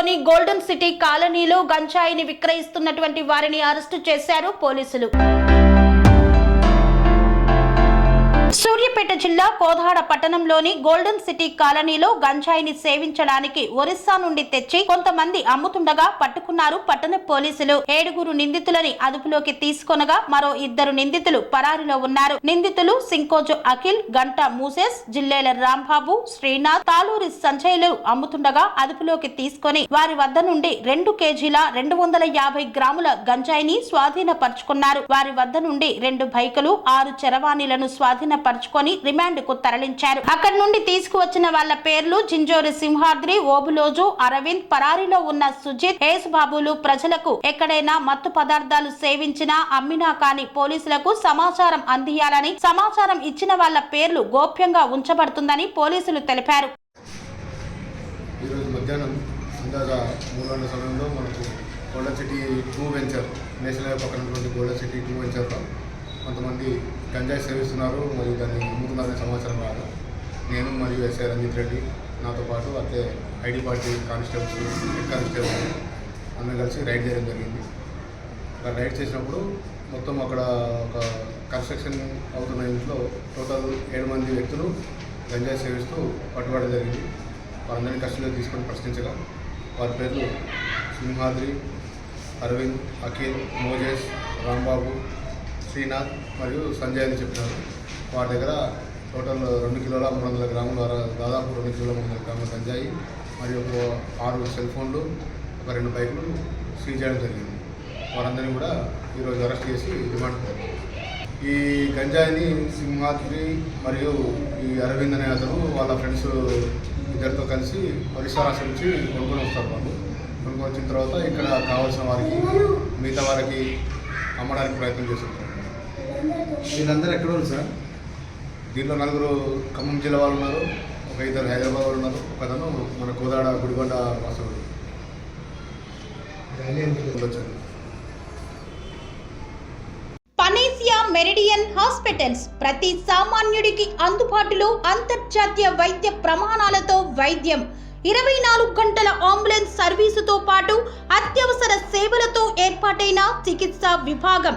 పట్టణంలోని golden city కాలనీలో గంజాయిని విక్రయిస్తున్నటువంటి వారిని అరెస్టు చేశారు పోలీసులు. సూర్యాపేట జిల్లా కోదాడ పట్టణంలోని గోల్డెన్ సిటీ కాలనీలో గంజాయిని సేవించడానికి ఒరిస్సా నుండి తెచ్చి కొంతమంది అమ్ముతుండగా పట్టుకున్నారు పట్టణ పోలీసులు. ఏడుగురు నిందితులని అదుపులోకి తీసుకొనగా మరో ఇద్దరు నిందితులు పరారిలో ఉన్నారు. నిందితులు సింకోజు అఖిల్ గంట మూసెస్ జిల్లేల రాంబాబు శ్రీనాథ్ తాలూరి సంజయ్లు అమ్ముతుండగా అదుపులోకి తీసుకొని వారి వద్ద నుండి రెండు కేజీల రెండు వందల యాభై గ్రాముల గంజాయిని స్వాధీనపరుచుకున్నారు. వారి వద్ద నుండి రెండు బైకులు ఆరు చరవాణిలను స్వాధీనపరు రిమాండ్కు తరలించారు. అక్కడి నుండి తీసుకువచ్చిన వాళ్ళ పేర్లు జింజోరి సింహాద్రి ఓబులోజు అరవింద్ పరారీలో ఉన్న సుజిత్ ఏసు బాబులు ప్రజలకు ఎక్కడైనా మత్తు పదార్థాలు సేవించినా అమ్మినా కానీ పోలీసులకు సమాచారం అందియాలని సమాచారం ఇచ్చిన వాళ్ళ పేర్లు గోప్యంగా ఉంచబడుతుందని పోలీసులు తెలిపారు. ఈరోజు మధ్యాహ్నం మూడు గంటల సమయంలో మనకు golden city two venture national highway పక్కన గోల్డెన్ సిటీ టూ వెంచర్లో కొంతమంది గంజాయి సేవిస్తున్నారు. మరియు దాన్ని అమ్ముతున్నారనే సమాచారం రాదు నేను మరియు ఎస్ఐ రంజిత్ రెడ్డి నాతో పాటు అట్లే ID party constables head constable అందరం కలిసి రైడ్ చేయడం జరిగింది. అక్కడ రైడ్ చేసినప్పుడు మొత్తం అక్కడ ఒక కన్స్ట్రక్షన్ అవుతున్న ఇంట్లో టోటల్ ఏడు మంది వ్యక్తులు గంజాయి సేవిస్తూ పట్టుబడడం జరిగింది. వారందరినీ కస్టడీలో తీసుకొని ప్రశ్నించగా వారి పేర్లు సింహాద్రి అరవింద్ అఖిల్ మోజేష్ రాంబాబు శ్రీనాథ్ మరియు సంజయ్ అని చెప్పినారు. వారి దగ్గర టోటల్ రెండు కిలోల మూడు వందల గ్రాముల ద్వారా దాదాపు రెండు కిలోల మూడు వందల గ్రాముల గంజాయి మరియు ఒక ఆరు సెల్ ఫోన్లు ఒక రెండు బైకులు సీజ్ చేయడం జరిగింది. వారందరినీ కూడా ఈరోజు అరెస్ట్ చేసి రిమాండ్ పోయారు ఈ గంజాయిని సింహాద్రి మరియు ఈ అరవింద్ అనే అతను వాళ్ళ ఫ్రెండ్స్ ఇద్దరితో కలిసి పరిసరాశ నుంచి కొనుక్కొని వస్తారు వాళ్ళు. కొనుక్కొని వచ్చిన తర్వాత ఇక్కడ కావాల్సిన వారికి మిగతా వారికి అమ్మడానికి ప్రయత్నం చేస్తుంటారు. వీళ్ళందరూ ఎక్కడ ఉన్నారు సార్? దీంట్లో నలుగురు ఖమ్మం జిల్లా వాళ్ళు ఉన్నారు ఒక ఇద్దరు హైదరాబాద్ వాళ్ళు ఉన్నారు ఒక మన కోదాడ గుడిగొండ వాసుడు పనేసియా మెరిడియన్ హాస్పిటల్స్ ప్రతి సామాన్యుడికి అందుబాటులో అంతర్జాతీయ వైద్య ప్రమాణాలతో వైద్యం. ఇరవై నాలుగు గంటల అంబులెన్స్ సర్వీసుతో పాటు అత్యవసర సేవలతో ఏర్పాటైన చికిత్సా విభాగం.